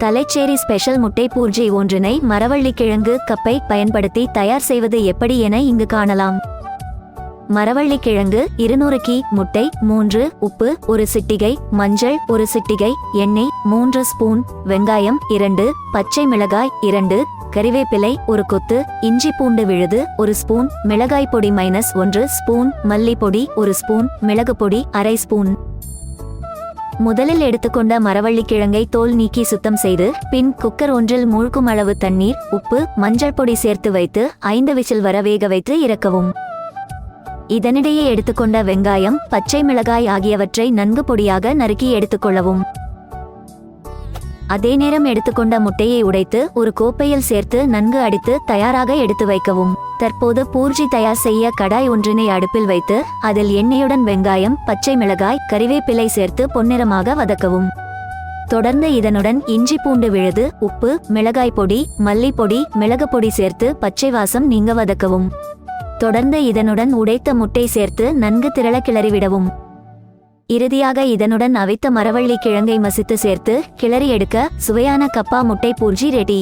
Thalassery special முட்டை பூர்ஜி ஒன்றினை மரவள்ளிக்கிழங்கு கப்பை பயன்படுத்தி தயார் செய்வது எப்படி என இங்கு காணலாம். மரவள்ளிக்கிழங்கு இருநூறு கி முட்டை மூன்று உப்பு ஒரு சிட்டிகை மஞ்சள் ஒரு சிட்டிகை எண்ணெய் மூன்று ஸ்பூன் வெங்காயம் இரண்டு பச்சை மிளகாய் இரண்டு கறிவேப்பிலை ஒரு கொத்து இஞ்சி பூண்டு விழுது ஒரு ஸ்பூன் மிளகாய் பொடி மைனஸ் ஒன்று ஸ்பூன் மல்லிப்பொடி ஒரு ஸ்பூன் மிளகு பொடி அரை ஸ்பூன். முதலில் எடுத்துக்கொண்ட மரவள்ளிக்கிழங்கை தோல் நீக்கி சுத்தம் செய்து பின் குக்கர் ஒன்றில் மூழ்கும் அளவு தண்ணீர் உப்பு மஞ்சள் பொடி சேர்த்து வைத்து ஐந்து விசில் வர வேக வைத்து இறக்கவும். இதனிடையே எடுத்துக்கொண்ட வெங்காயம் பச்சை மிளகாய் ஆகியவற்றை நன்கு பொடியாக நறுக்கி எடுத்துக்கொள்ளவும். அதே நேரம் எடுத்துக்கொண்ட முட்டையை உடைத்து ஒரு கோப்பையில் சேர்த்து நன்கு அடித்து தயாராக எடுத்து வைக்கவும். தற்போது பூர்ஜி தயார் செய்ய கடாய் ஒன்றினை அடுப்பில் வைத்து அதில் எண்ணெயுடன் வெங்காயம் பச்சை மிளகாய் கறிவேப்பிலை சேர்த்து பொன்னிறமாக வதக்கவும். தொடர்ந்து இதனுடன் இஞ்சி பூண்டு விழுது உப்பு மிளகாய் பொடி மல்லிப்பொடி மிளகு பொடி சேர்த்து பச்சை வாசம் நீங்க வதக்கவும். தொடர்ந்து இதனுடன் உடைத்த முட்டை சேர்த்து நன்கு திரள கிளறிவிடவும். இறுதியாக இதனுடன் அவித்த மரவள்ளி கிழங்கை மசித்து சேர்த்து கிளறி எடுக்க சுவையான கப்பா முட்டை பூர்ஜி ரெடி